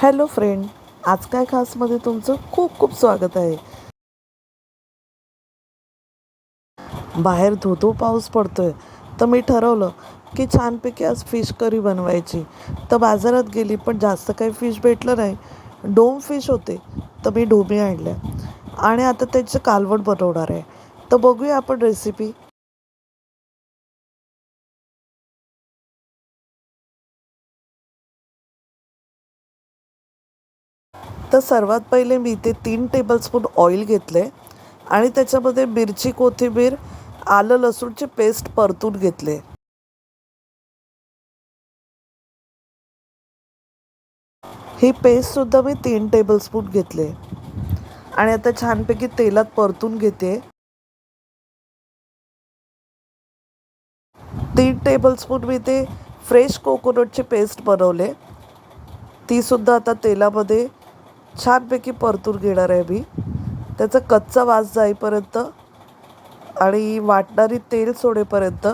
Hello friend आज काय खासमध्ये तुमचं खूप खूप स्वागत आहे. बाहेर धोधो पाऊस पडतोय तर मी ठरवलं की छानपैकी आज फिश करी बनवायची. तर बाजारात गेली पण जास्त काही फिश भेटलं नाही. डोम फिश होते तर मी ढोमी आणल्या. आणि आता त्याचं कालवण बनवणार आहे. तर बघूया आपण रेसिपी तर सर्वात पहिले मी इथे तीन टेबलस्पून ऑइल घेतले आणि त्याच्यामध्ये मिरची कोथिंबीर आलं लसूणची पेस्ट परतून घेतले. ही पेस्टसुद्धा मी तीन टेबलस्पून घेतले. आणि आता छानपैकी तेलात परतून घेते. तीन टेबलस्पून मी ते फ्रेश कोकोनटची पेस्ट बनवले. तीसुद्धा आता तेलामध्ये छानपैकी परतून घेणार आहे मी. त्याचा कच्चा वास जाईपर्यंत आणि वाटणारी तेल सोडेपर्यंत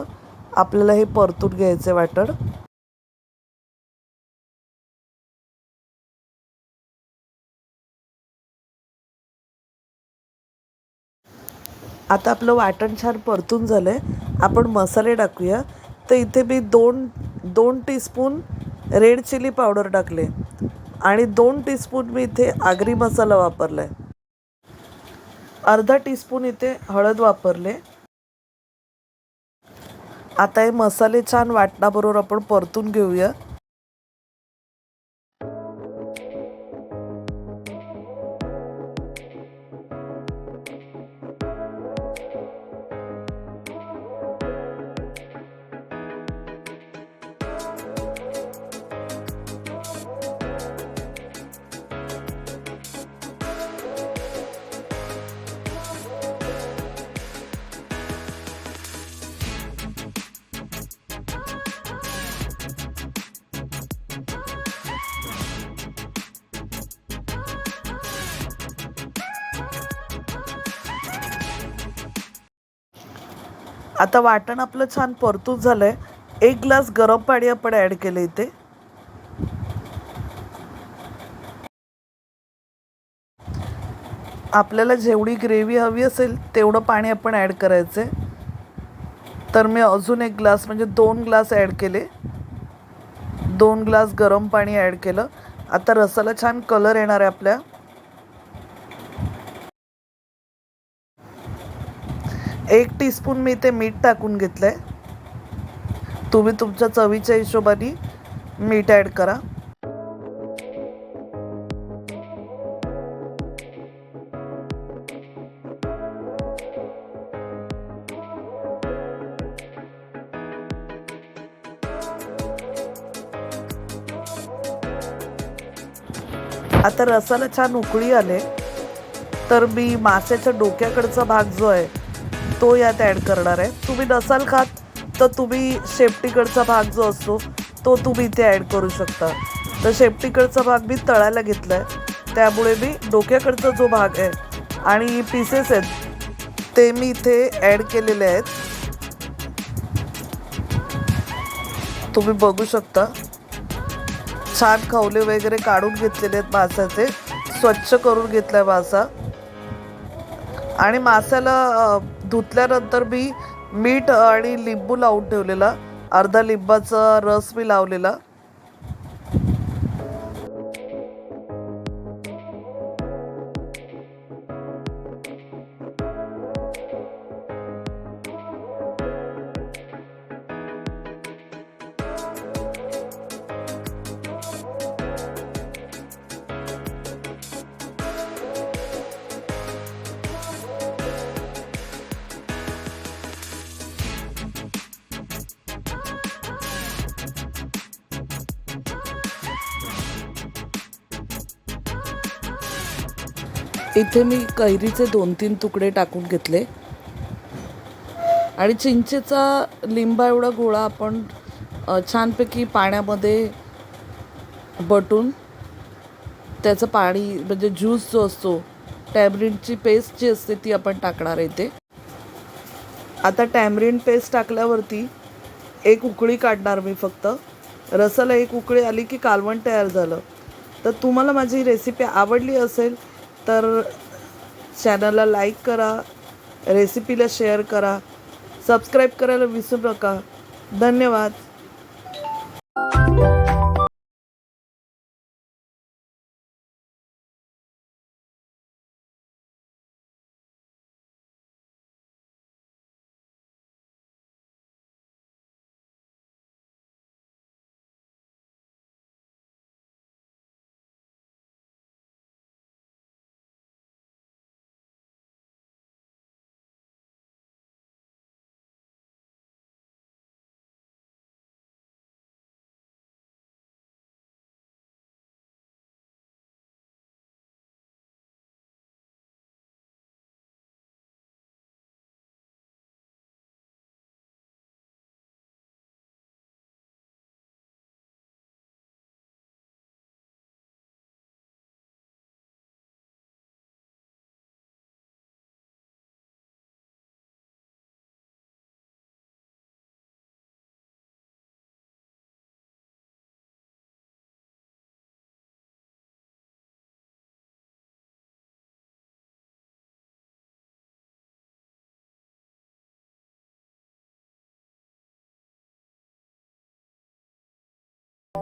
आपल्याला हे परतून घ्यायचे वाटण. आता आपलं वाटण छान परतून झालं आहे आपण मसाले टाकूया. तर इथे मी दोन दोन टीस्पून रेड चिली पावडर टाकले. आणि दोन टीस्पून मी इथे आगरी मसाला वापरला आहे अर्धा टीस्पून इथे हळद वापरले. आता हे मसाले छान वाटणाबरोबर आपण परतून घेऊया. आता वाटण आपलं छान परतून झालंय. एक ग्लास गरम पाणी आपण ॲड केलं इथे. आपल्याला जेवढी ग्रेव्ही हवी असेल तेवढं पाणी आपण ॲड करायचं आहे तर मी अजून एक ग्लास म्हणजे दोन ग्लास ॲड केले. दोन ग्लास गरम पाणी ॲड केलं. आता रसाला छान कलर येणार आहे आपल्या. एक टीस्पून मी ते मीठ टाकून घेतलं आहे तुम्ही तुमच्या चवीच्या हिशोबाने मीठ ॲड करा. आता रसाला छान उकळी आले तर मी माशाच्या डोक्याकडचा भाग जो आहे तो यात ॲड करणार आहे. तुम्ही नसाल खात तर तुम्ही शेपटीकडचा भाग जो असतो तो तुम्ही इथे ॲड करू शकता. तर शेपटीकडचा भाग मी तळायला घेतला आहे त्यामुळे मी डोक्याकडचा जो भाग आहे आणि पीसेस आहेत ते मी इथे ॲड केलेले आहेत. तुम्ही बघू शकता. छान खवले वगैरे काढून घेतलेले आहेत माशाचे. स्वच्छ करून घेतला आहे मासा. आणि माशाला धुतल्यानंतर मी मीठ आणि लिंबू लावून ठेवलेला. अर्धा लिंबाचा रस मी लावलेला. इथे मी कैरीचे दोन तीन तुकडे टाकून घेतले. आणि चिंचेचा लिंबा एवढा गोळा आपण छानपैकी पाण्यामध्ये बटून त्याचं पाणी म्हणजे ज्यूस जो असतो टॅमरिनची पेस्ट जी असते ती आपण टाकणार आहे ते आता टॅमरिन पेस्ट टाकल्यावरती एक उकळी काढणार मी फक्त. रसाला एक उकळी आली की कालवण तयार झालं. तर तुम्हाला माझी रेसिपी आवडली असेल तर चॅनलला लाईक करा रेसिपीला शेअर करा सबस्क्राईब करायला विसरू नका. धन्यवाद.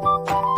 Música